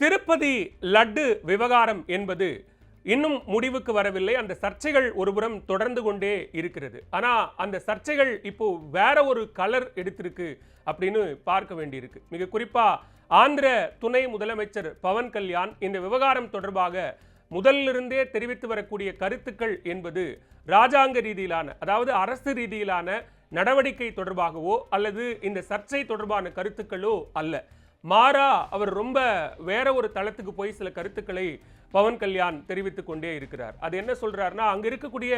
திருப்பதி லட்டு விவகாரம் என்பது இன்னும் முடிவுக்கு வரவில்லை. அந்த சர்ச்சைகள் ஒருபுறம் தொடர்ந்து கொண்டே இருக்கிறது. ஆனால் அந்த சர்ச்சைகள் இப்போ வேற ஒரு கலர் எடுத்திருக்கு அப்படின்னு பார்க்க வேண்டியிருக்கு. மிக குறிப்பாக ஆந்திர துணை முதலமைச்சர் பவன் கல்யாண் இந்த விவகாரம் தொடர்பாக முதலிலிருந்தே தெரிவித்து வரக்கூடிய கருத்துக்கள் என்பது ராஜாங்க ரீதியிலான அதாவது அரசு ரீதியிலான நடவடிக்கை தொடர்பாகவோ அல்லது இந்த சர்ச்சை தொடர்பான கருத்துக்களோ அல்ல. மாறா அவர் ரொம்ப வேற ஒரு தளத்துக்கு போய் சில கருத்துக்களை பவன் கல்யாண் தெரிவித்துக் கொண்டே இருக்கிறார். அது என்ன சொல்றாருன்னா அங்க இருக்கக்கூடிய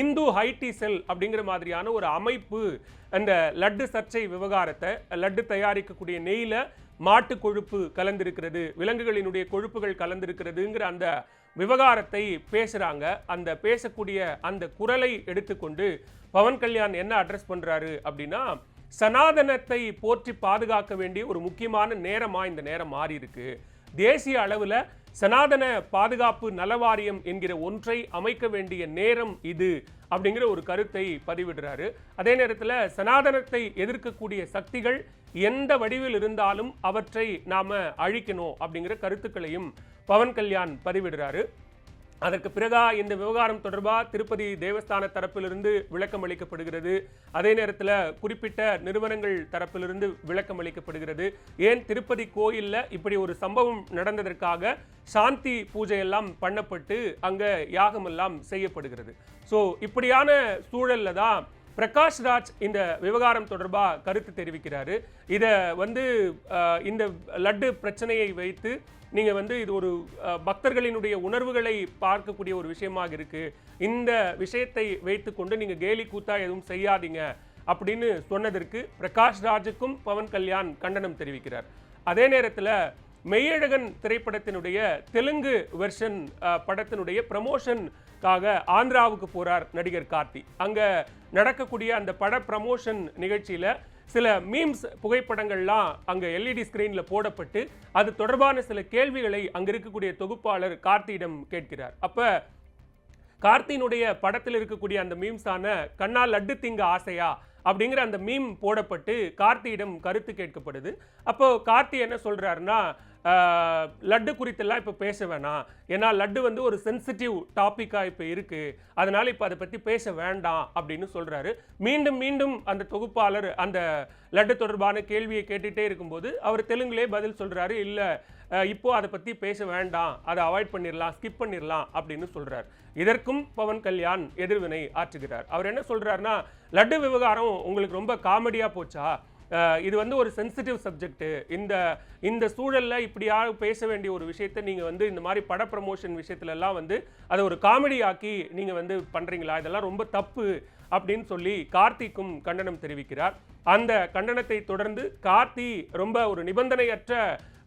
இந்து ஹைடி செல் அப்படிங்கிற மாதிரியான ஒரு அமைப்பு அந்த லட்டு சர்ச்சை விவகாரத்தை லட்டு தயாரிக்கக்கூடிய நெய்யில் மாட்டு கொழுப்பு கலந்திருக்கிறது விலங்குகளினுடைய கொழுப்புகள் கலந்திருக்கிறதுங்கிற அந்த விவகாரத்தை பேசுறாங்க. அந்த பேசக்கூடிய அந்த குரலை எடுத்துக்கொண்டு பவன் கல்யாண் என்ன அட்ரஸ் பண்றாரு அப்படின்னா சனாதனத்தை போற்றி பாதுகாக்க வேண்டிய ஒரு முக்கியமான நேரமா இந்த நேரம் மாறி இருக்கு. தேசிய அளவுல சனாதன பாதுகாப்பு நலவாரியம் என்கிற ஒன்றை அமைக்க வேண்டிய நேரம் இது அப்படிங்கிற ஒரு கருத்தை பதிவிடுறாரு. அதே நேரத்தில் சனாதனத்தை எதிர்க்கக்கூடிய சக்திகள் எந்த வடிவில் இருந்தாலும் அவற்றை நாம அழிக்கணும் அப்படிங்கிற கருத்துக்களையும் பவன் கல்யாண் பதிவிடுறாரு. அதற்கு பிறகா இந்த விவகாரம் தொடர்பாக திருப்பதி தேவஸ்தான தரப்பிலிருந்து விளக்கம் அளிக்கப்படுகிறது. அதே நேரத்தில் குறிப்பிட்ட நிறுவனங்கள் தரப்பிலிருந்து விளக்கம் அளிக்கப்படுகிறது. ஏன் திருப்பதி கோயிலில் இப்படி ஒரு சம்பவம் நடந்ததற்காக சாந்தி பூஜையெல்லாம் பண்ணப்பட்டு அங்கே யாகமெல்லாம் செய்யப்படுகிறது. ஸோ இப்படியான சூழலில் தான் பிரகாஷ் ராஜ் இந்த விவகாரம் தொடர்பாக கருத்து தெரிவிக்கிறாரு. இதை வந்து இந்த லட்டு பிரச்சனையை வைத்து நீங்கள் வந்து இது ஒரு பக்தர்களினுடைய உணர்வுகளை பார்க்கக்கூடிய ஒரு விஷயமாக இருக்கு. இந்த விஷயத்தை வைத்துக்கொண்டு நீங்கள் கேலி கூத்தா எதுவும் செய்யாதீங்க அப்படின்னு சொன்னதற்கு பிரகாஷ் ராஜுக்கும் பவன் கல்யாண் கண்டனம் தெரிவிக்கிறார். அதே நேரத்தில் மெய்யழகன் திரைப்படத்தினுடைய தெலுங்கு வெர்ஷன் படத்தினுடைய ப்ரமோஷனுக்காக ஆந்திராவுக்கு போறார் நடிகர் கார்த்தி. அங்கே நடக்கக்கூடிய அந்த பட ப்ரமோஷன் நிகழ்ச்சியில் சில மீம்ஸ் புகைப்படங்கள்லாம் அங்கே எல்இடி ஸ்க்ரீனில் போடப்பட்டு அது தொடர்பான சில கேள்விகளை அங்கே இருக்கக்கூடிய தொகுப்பாளர் கார்த்தியிடம் கேட்கிறார். அப்போ கார்த்தியினுடைய படத்தில் இருக்கக்கூடிய அந்த மீம்ஸான கண்ணா லட்டு திங்க ஆசையா? அப்படிங்கிற அந்த மீம் போடப்பட்டு கார்த்தியிடம் கருத்து கேட்கப்படுது. அப்போது கார்த்தி என்ன சொல்கிறாருன்னா லட்டு குறித்தெல்லாம் இப்போ பேச வேணாம். ஏன்னா லட்டு வந்து ஒரு சென்சிட்டிவ் டாப்பிக்காக இப்போ இருக்குது அதனால் இப்போ அதை பற்றி பேச வேண்டாம் அப்படின்னு சொல்கிறாரு மீண்டும் மீண்டும் அந்த தொகுப்பாளர் அந்த லட்டு தொடர்பான கேள்வியை கேட்டுகிட்டே இருக்கும்போது அவர் தெலுங்குலேயே பதில் சொல்கிறாரு இல்லை இப்போ அதை பற்றி பேச வேண்டாம். அதை அவாய்ட் பண்ணிடலாம் ஸ்கிப் பண்ணிடலாம் அப்படின்னு சொல்கிறார் இதற்கும் பவன் கல்யாண் எதிர்வினை ஆற்றுகிறார். அவர் என்ன சொல்கிறாருன்னா லட்டு விவகாரம் உங்களுக்கு ரொம்ப காமெடியாக போச்சா? இது வந்து ஒரு சென்சிட்டிவ் சப்ஜெக்ட்டு இந்த இந்த சூழலில் இப்படியா பேச வேண்டிய ஒரு விஷயத்தை நீங்கள் வந்து இந்த மாதிரி பட ப்ரமோஷன் விஷயத்துலலாம் வந்து அதை ஒரு காமெடி ஆக்கி நீங்கள் வந்து பண்ணுறீங்களா இதெல்லாம் ரொம்ப தப்பு அப்படின்னு சொல்லி கார்த்திக்கும் கண்டனம் தெரிவிக்கிறார். அந்த கண்டனத்தை தொடர்ந்து கார்த்தி ரொம்ப ஒரு நிபந்தனையற்ற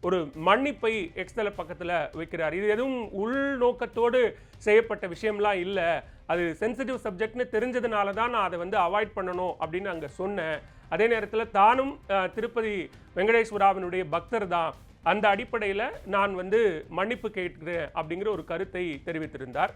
ஒரு மன்னிப்பை எக்ஸ்தல பக்கத்தில் வைக்கிறார். இது எதுவும் உள்நோக்கத்தோடு செய்யப்பட்ட விஷயம்லாம் இல்லை. அது சென்சிட்டிவ் சப்ஜெக்ட்னு தெரிஞ்சதுனால தான் நான் அதை வந்து அவாய்ட் பண்ணணும் அப்படின்னு அங்கே சொன்னேன். அதே நேரத்தில் தானும் திருப்பதி வெங்கடேஸ்வராவினுடைய பக்தர் தான். அந்த அடிப்படையில் நான் வந்து மன்னிப்பு கேட்கிறேன் அப்படிங்கிற ஒரு கருத்தை தெரிவித்திருந்தார்.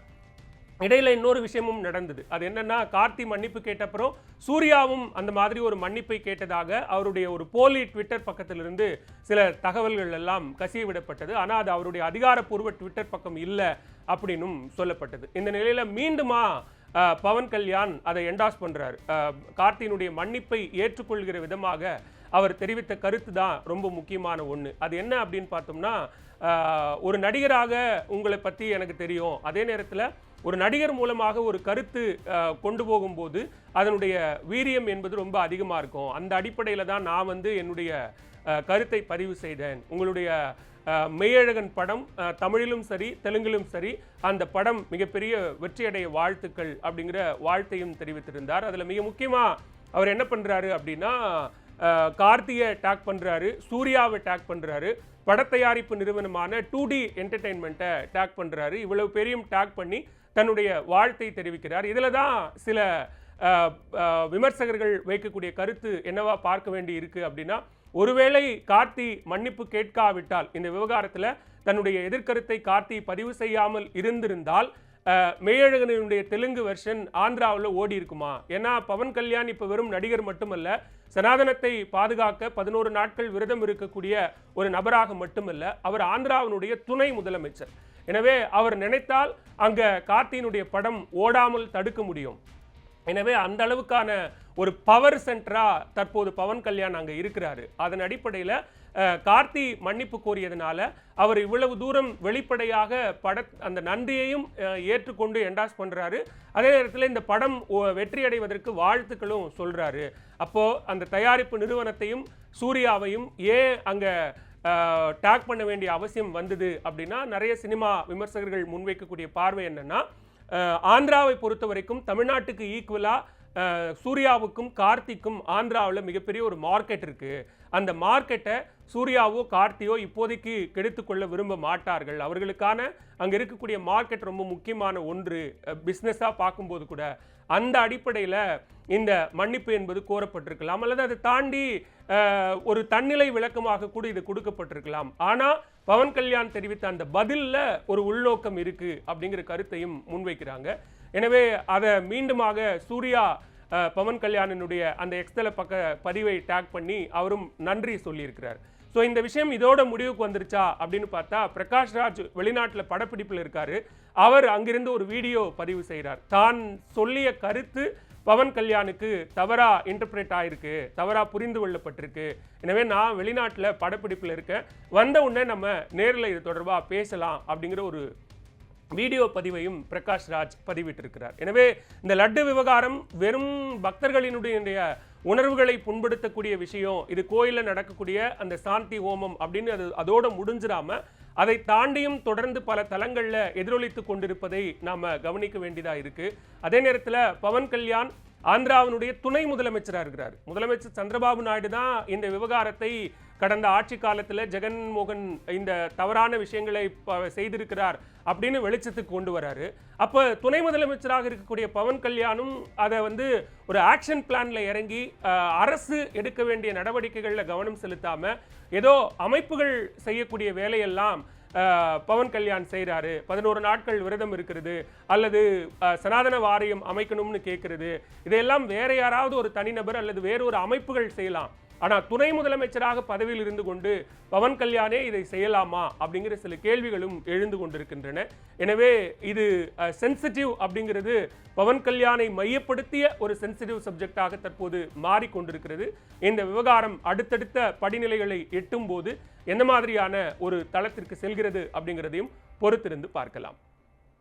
இடையில இன்னொரு விஷயமும் நடந்தது. அது என்னன்னா கார்த்தி மன்னிப்பு கேட்டப்புறம் சூர்யாவும் அந்த மாதிரி ஒரு மன்னிப்பை கேட்டதாக அவருடைய ஒரு போலி ட்விட்டர் பக்கத்திலிருந்து சில தகவல்கள் எல்லாம் கசிய விடப்பட்டது ஆனால் அது அவருடைய அதிகாரப்பூர்வ ட்விட்டர் பக்கம் இல்லை அப்படின்னும் சொல்லப்பட்டது. இந்த நிலையில மீண்டுமா பவன் கல்யாண் அதை என்டாஸ் பண்ணுறார் கார்த்தியினுடைய மன்னிப்பை ஏற்றுக்கொள்கிற விதமாக அவர் தெரிவித்த கருத்து தான் ரொம்ப முக்கியமான ஒன்று அது என்ன அப்படின்னு பார்த்தோம்னா ஒரு நடிகராக உங்களை பற்றி எனக்கு தெரியும். அதே நேரத்தில் ஒரு நடிகர் மூலமாக ஒரு கருத்து கொண்டு போகும்போது அதனுடைய வீரியம் என்பது ரொம்ப அதிகமாக இருக்கும். அந்த அடிப்படையில் தான் நான் வந்து என்னுடைய கருத்தை பதிவு செய்தேன். உங்களுடைய மெய்யழகன் படம் தமிழிலும் சரி தெலுங்கிலும் சரி அந்த படம் மிகப்பெரிய வெற்றியடைய வாழ்த்துக்கள் அப்படிங்கிற வாழ்த்தையும் தெரிவித்திருந்தார். அதில் மிக முக்கியமாக அவர் என்ன பண்ணுறாரு அப்படின்னா கார்த்தியை டேக் பண்ணுறாரு சூர்யாவை டேக் பண்ணுறாரு படத்தயாரிப்பு நிறுவனமான டூ டி என்டர்டெயின்மெண்ட்டை டேக் பண்ணுறாரு இவ்வளவு பெரியும் டேக் பண்ணி தன்னுடைய வாழ்த்தை தெரிவிக்கிறார். இதில் தான் சில விமர்சகர்கள் வைக்கக்கூடிய கருத்து என்னவா பார்க்க வேண்டி இருக்கு அப்படின்னா ஒருவேளை கார்த்தி மன்னிப்பு கேட்காவிட்டால் இந்த விவகாரத்தில் தன்னுடைய எதிர்கருத்தை கார்த்தி பதிவு செய்யாமல் இருந்திருந்தால் மெய்யழகனுடைய தெலுங்கு வெர்ஷன் ஆந்திராவில் ஓடி இருக்குமா? ஏன்னா பவன் கல்யாண் இப்போ வெறும் நடிகர் மட்டுமல்ல சனாதனத்தை பாதுகாக்க பதினோரு நாட்கள் விரதம் இருக்கக்கூடிய ஒரு நபராக மட்டுமல்ல அவர் ஆந்திராவினுடைய துணை முதலமைச்சர். எனவே அவர் நினைத்தால் அங்கே கார்த்தியினுடைய படம் ஓடாமல் தடுக்க முடியும். எனவே அந்த அளவுக்கான ஒரு பவர் சென்டரா தற்போது பவன் கல்யாண் அங்கே இருக்கிறாரு. அதன் அடிப்படையில் கார்த்தி மன்னிப்பு கோரியதுனால அவர் இவ்வளவு தூரம் வெளிப்படையாக பட அந்த நன்றியையும் ஏற்றுக்கொண்டு என்டாஸ் பண்ணுறாரு அதே நேரத்தில் இந்த படம் வெற்றியடைவதற்கு வாழ்த்துக்களும் சொல்கிறாரு அப்போது அந்த தயாரிப்பு நிறுவனத்தையும் சூர்யாவையும் ஏன் அங்கே டேக் பண்ண வேண்டிய அவசியம் வந்தது அப்படின்னா நிறைய சினிமா விமர்சகர்கள் முன்வைக்கக்கூடிய பார்வை என்னென்னா ஆந்திராவை பொறுத்த வரைக்கும் தமிழ்நாட்டுக்கு ஈக்குவலாக சூர்யாவுக்கும் கார்த்திக்கும் ஆந்திராவில் மிகப்பெரிய ஒரு மார்க்கெட் இருக்குது அந்த மார்க்கெட்டை சூர்யாவோ கார்த்தியோ இப்போதைக்கு கெடுத்துக்கொள்ள விரும்ப மாட்டார்கள். அவர்களுக்கான அங்கே இருக்கக்கூடிய மார்க்கெட் ரொம்ப முக்கியமான ஒன்று பிஸ்னஸாக பார்க்கும்போது கூட. அந்த அடிப்படையில் இந்த மன்னிப்பு என்பது கோரப்பட்டிருக்கலாம். அல்லது அதை தாண்டி ஒரு தன்னிலை விளக்கமாக கூட இது கொடுக்கப்பட்டிருக்கலாம். ஆனால் பவன் கல்யாண் தெரிவித்த அந்த பதிலில் ஒரு உள்நோக்கம் இருக்குது அப்படிங்கிற கருத்தையும் முன்வைக்கிறாங்க. எனவே அதை மீண்டுமாக சூர்யா பவன் கல்யாணினுடைய அந்த எக்ஸ்தல பக்க பதிவை டேக் பண்ணி அவரும் நன்றி சொல்லியிருக்கிறார். ஸோ இந்த விஷயம் இதோட முடிவுக்கு வந்துருச்சா அப்படின்னு பார்த்தா பிரகாஷ் ராஜ் வெளிநாட்டில் படப்பிடிப்பில் இருக்கார். அவர் அங்கிருந்து ஒரு வீடியோ பதிவு செய்கிறார் தான் சொல்லிய கருத்து பவன் கல்யாணுக்கு தவறாக இன்டர்பிரேட் ஆகிருக்கு தவறா புரிந்து கொள்ளப்பட்டிருக்கு. எனவே நான் வெளிநாட்டில் படப்பிடிப்பில் இருக்கேன். வந்த உடனே நம்ம நேரில் இது தொடர்பாக பேசலாம் அப்படிங்கிற ஒரு வீடியோ பதிவையும் பிரகாஷ் ராஜ் பதிவிட்டிருக்கிறார். எனவே இந்த லட்டு விவகாரம் வெறும் பக்தர்களினுடைய உணர்வுகளை புண்படுத்தக்கூடிய விஷயம் இது கோயிலில் நடக்கக்கூடிய அந்த சாந்தி ஹோமம் அப்படின்னு அது அதோடு முடிஞ்சிடாம அதை தாண்டியும் தொடர்ந்து பல தளங்களில் எதிரொலித்து கொண்டிருப்பதை நாம் கவனிக்க வேண்டியதாக இருக்குது அதே நேரத்தில் பவன் கல்யாண் ஆந்திராவினுடைய துணை முதலமைச்சராக இருக்கிறார். முதலமைச்சர் சந்திரபாபு நாயுடு தான் இந்த விவகாரத்தை கடந்த ஆட்சி காலத்தில் ஜெகன்மோகன் இந்த தவறான விஷயங்களை செய்திருக்கிறார் அப்படின்னு வெளிச்சத்துக்கு கொண்டு வராரு. அப்போ துணை முதலமைச்சராக இருக்கக்கூடிய பவன் கல்யாணும் அதை வந்து ஒரு ஆக்ஷன் பிளானில் இறங்கி அரசு எடுக்க வேண்டிய நடவடிக்கைகளில் கவனம் செலுத்தாம ஏதோ அமைப்புகள் செய்யக்கூடிய வேலையெல்லாம் பவன் கல்யாண் செய்கிறாரு பதினோரு நாட்கள் விரதம் இருக்கிறது. அல்லது சனாதன வாரியம் அமைக்கணும்னு கேட்குறது இதையெல்லாம் வேற யாராவது ஒரு தனிநபர் அல்லது வேறு ஒரு அமைப்புகள் செய்யலாம். ஆனா துணை முதலமைச்சராக பதவியில் இருந்து கொண்டு பவன் கல்யாணே இதை செய்யலாமா அப்படிங்கிற சில கேள்விகளும் எழுந்து கொண்டிருக்கின்றன. எனவே இது சென்சிட்டிவ் அப்படிங்கிறது பவன் கல்யாணை மையப்படுத்திய ஒரு சென்சிட்டிவ் சப்ஜெக்டாக தற்போது மாறிக்கொண்டிருக்கிறது இந்த விவகாரம் அடுத்தடுத்த படிநிலைகளை எட்டும் போது எந்த மாதிரியான ஒரு தளத்திற்கு செல்கிறது அப்படிங்கிறதையும் பொறுத்திருந்து பார்க்கலாம்.